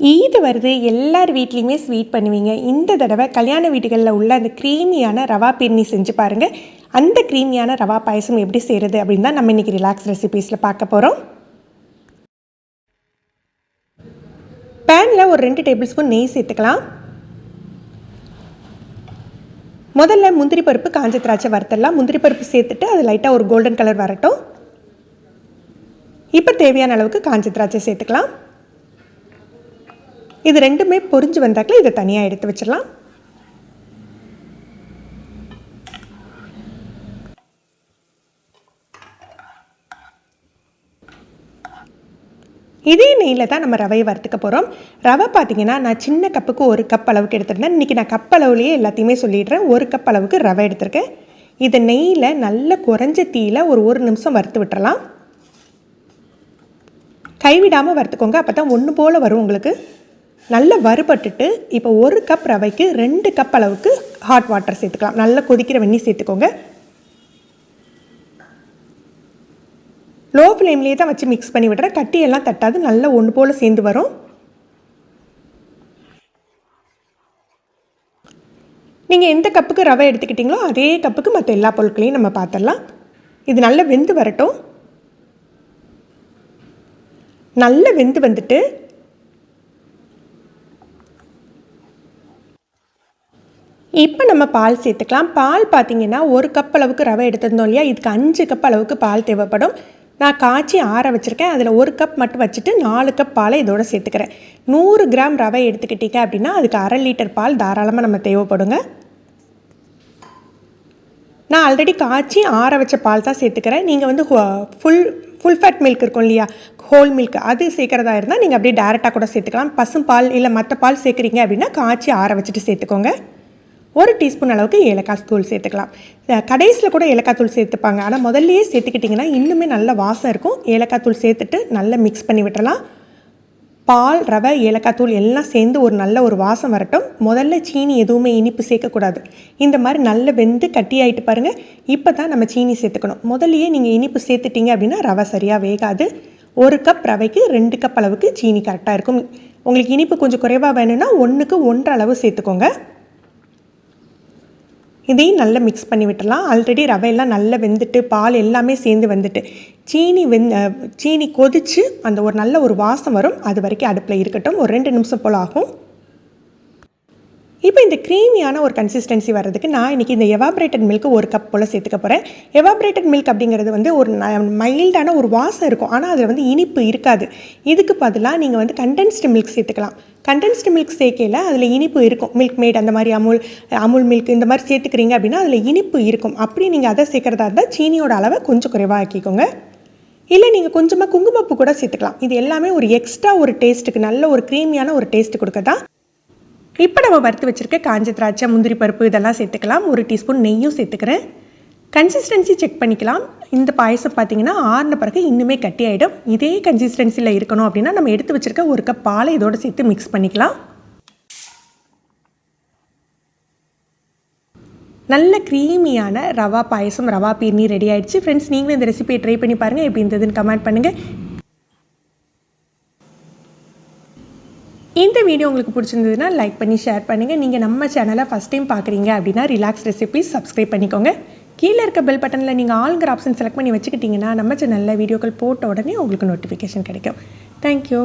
ஈது வருது எல்லார் வீட்லேயுமே ஸ்வீட் பண்ணுவீங்க. இந்த தடவை கல்யாண வீடுகளில் உள்ள அந்த க்ரீமியான ரவா பிரிணி செஞ்சு பாருங்கள் அந்த க்ரீமியான ரவா பாயசம் எப்படி செய்கிறது அப்படின்னு தான் நம்ம இன்றைக்கி ரிலாக்ஸ் ரெசிபீஸில் பார்க்க போகிறோம் பேனில் ஒரு ரெண்டு டேபிள் ஸ்பூன் நெய் சேர்த்துக்கலாம். முதல்ல முந்திரி பருப்பு காஞ்ச திராட்சை வறுத்தரலாம். முந்திரி பருப்பு சேர்த்துட்டு அது லைட்டாக ஒரு கோல்டன் கலர் வரட்டும். இப்போ தேவையான அளவுக்கு காஞ்ச திராட்சை சேர்த்துக்கலாம். இது ரெண்டுமே பொறிஞ்சு வந்தாக்கில் இதை தனியாக எடுத்து வச்சிடலாம். இதே நெய்யில் தான் நம்ம ரவையை வறுத்துக்க போகிறோம் ரவை பார்த்திங்கன்னா நான் சின்ன கப்புக்கு ஒரு கப் அளவுக்கு எடுத்திருந்தேன். இன்றைக்கி நான் கப் அளவுலேயே எல்லாத்தையுமே சொல்லிடுறேன். ஒரு கப் அளவுக்கு ரவை எடுத்திருக்கேன். இதை நெய்யில் நல்ல குறைஞ்ச தீயில் ஒரு ஒரு நிமிஷம் வறுத்து விட்டுறலாம். கைவிடாமல் வறுத்துக்கோங்க. அப்போ தான் ஒன்று போல் வரும் உங்களுக்கு. நல்லா வறுபட்டுட்டு இப்போ ஒரு கப் ரவைக்கு ரெண்டு கப் அளவுக்கு ஹாட் வாட்டர் சேர்த்துக்கலாம். நல்லா கொதிக்கிற வெண்ணி சேர்த்துக்கோங்க. லோ ஃப்ளேம்லேயே தான் வச்சு மிக்ஸ் பண்ணி விடுறேன். கட்டியெல்லாம் தட்டாது. நல்லா ஒன்று போல் சேர்ந்து வரும். நீங்கள் எந்த கப்புக்கு ரவை எடுத்துக்கிட்டிங்களோ அதே கப்புக்கு மற்ற எல்லா பொருட்களையும் நம்ம பார்த்துடலாம் இது நல்லா வெந்து வரட்டும். நல்ல வெந்து வந்துட்டு இப்போ நம்ம பால் சேர்த்துக்கலாம். பால் பார்த்தீங்கன்னா ஒரு கப் அளவுக்கு ரவை எடுத்திருந்தோம் இல்லையா? இதுக்கு அஞ்சு கப் அளவுக்கு பால் தேவைப்படும். நான் காய்ச்சி ஆற வச்சுருக்கேன். அதில் ஒரு கப் மட்டும் வச்சுட்டு நாலு கப் பாலை இதோட சேர்த்துக்கிறேன். நூறு கிராம் ரவை எடுத்துக்கிட்டீங்க அப்படின்னா அதுக்கு அரை லிட்டர் பால் தாராளமாக நம்ம தேவைப்படுங்க. நான் ஆல்ரெடி காய்ச்சி ஆற வச்ச பால் தான் சேர்த்துக்கிறேன். நீங்கள் வந்து ஃபுல் ஃபுல் ஃபேட் மில்க் இருக்கும் இல்லையா? ஹோல் மில்க் அது சேர்க்குறதா இருந்தால் நீங்கள் அப்படியே டேரெக்டாக கூட சேர்த்துக்கலாம். பசும் பால் இல்லை மற்ற பால் சேர்க்குறீங்க அப்படின்னா காய்ச்சி ஆற வச்சுட்டு சேர்த்துக்கோங்க. ஒரு டீஸ்பூன் அளவுக்கு ஏலக்காய் தூள் சேர்த்துக்கலாம். கடைசியில் கூட ஏலக்காய் தூள் சேர்த்துப்பாங்க. ஆனால் முதல்லையே சேர்த்துக்கிட்டிங்கன்னா இன்னுமே நல்ல வாசம் இருக்கும். ஏலக்காய் தூள் சேர்த்துட்டு நல்லா மிக்ஸ் பண்ணி விட்டுறலாம். பால் ரவை ஏலக்காய் தூள் எல்லாம் சேர்ந்து ஒரு நல்ல ஒரு வாசம் வரட்டும். முதல்ல சீனி எதுவுமே இனிப்பு சேர்க்கக்கூடாது. இந்த மாதிரி நல்ல வெந்து கட்டி ஆகிட்டு பாருங்கள் இப்போ தான் நம்ம சீனி சேர்த்துக்கணும். முதல்லையே நீங்கள் இனிப்பு சேர்த்துட்டிங்க அப்படின்னா ரவை சரியாக வேகாது. ஒரு கப் ரவைக்கு ரெண்டு கப் அளவுக்கு சீனி கரெக்டாக இருக்கும். உங்களுக்கு இனிப்பு கொஞ்சம் குறைவாக வேணும்னா ஒன்றுக்கு ஒன்றரை அளவு சேர்த்துக்கோங்க. இதையும் நல்லா மிக்ஸ் பண்ணி விட்டுடலாம். ஆல்ரெடி ரவையெல்லாம் நல்லா வெந்துட்டு பால் எல்லாமே சேர்ந்து வந்துட்டு சீனி வெந் சீனி கொதித்து அந்த ஒரு நல்ல ஒரு வாசம் வரும். அது வரைக்கும் அடுப்பில் இருக்கட்டும். ஒரு ரெண்டு நிமிஷம் போல் ஆகும். இப்போ இந்த க்ரீமியான ஒரு கன்சிஸ்டன்சி வர்றதுக்கு நான் இன்றைக்கி இந்த எவாப்ரேட்டட் மில்க் ஒரு கப் போல் சேர்த்துக்க போகிறேன் எவாப்ரேட்டட் மில்க் அப்படிங்கிறது வந்து ஒரு மைல்டான ஒரு வாசம் இருக்கும். ஆனால் அதில் வந்து இனிப்பு இருக்காது. இதுக்கு பதிலாக நீங்கள் வந்து கண்டென்ஸ்டு மில்க் சேர்த்துக்கலாம். கண்டென்ஸ்டு மில்க் சேர்க்கையில் அதில் இனிப்பு இருக்கும். மில்க் மேட் அந்த மாதிரி அமுல் அமுல் மில்க் இந்த மாதிரி சேர்த்துக்கிறீங்க அப்படின்னா அதில் இனிப்பு இருக்கும். அப்படி நீங்கள் அதை சேர்க்குறதா இருந்தால் சீனியோட அளவை கொஞ்சம் குறைவாக ஆக்கிக்கோங்க இல்லை நீங்கள் கொஞ்சமாக குங்குமப்பு கூட சேர்த்துக்கலாம். இது எல்லாமே ஒரு எக்ஸ்ட்ரா ஒரு டேஸ்ட்டுக்கு நல்ல ஒரு க்ரீமியான ஒரு டேஸ்ட்டு கொடுக்க தான் இப்போ நம்ம வறுத்து வச்சுருக்க காஞ்ச திராட்சை முந்திரி பருப்பு இதெல்லாம் சேர்த்துக்கலாம். ஒரு டீஸ்பூன் நெய்யும் சேர்த்துக்கிறேன். கன்சிஸ்டன்சி செக் பண்ணிக்கலாம். இந்த பாயசம் பார்த்தீங்கன்னா ஆறின பிறகு இன்னுமே கட்டி ஆகிடும் இதே கன்சிஸ்டன்சியில் இருக்கணும் அப்படின்னா நம்ம எடுத்து வச்சுருக்க ஒரு கப் பாலை இதோடு சேர்த்து மிக்ஸ் பண்ணிக்கலாம். நல்ல க்ரீமியான ரவா பாயசம் ரவா பீர்னி ரெடி ஆகிடுச்சு ஃப்ரெண்ட்ஸ் நீங்களும் இந்த ரெசிபியை ட்ரை பண்ணி பாருங்கள் எப்படி இருந்ததுன்னு கமெண்ட் பண்ணுங்கள் இந்த வீடியோ உங்களுக்கு பிடிச்சிருந்ததுன்னா லைக் பண்ணி ஷேர் பண்ணுங்கள் நீங்கள் நம்ம சேனலை ஃபஸ்ட் டைம் பார்க்குறீங்க அப்படின்னா ரிலாக்ஸ் ரெசிபிஸ் சப்ஸ்கிரைப் பண்ணிக்கோங்க. கீழே இருக்க பெல் பட்டனில் நீங்கள் ஆளுங்கிற ஆப்ஷன் செலக்ட் பண்ணி வச்சுக்கிட்டிங்கன்னா நம்ம சேனலில் வீடியோக்கள் போட்ட உடனே உங்களுக்கு நோட்டிஃபிகேஷன் கிடைக்கும். தேங்க்யூ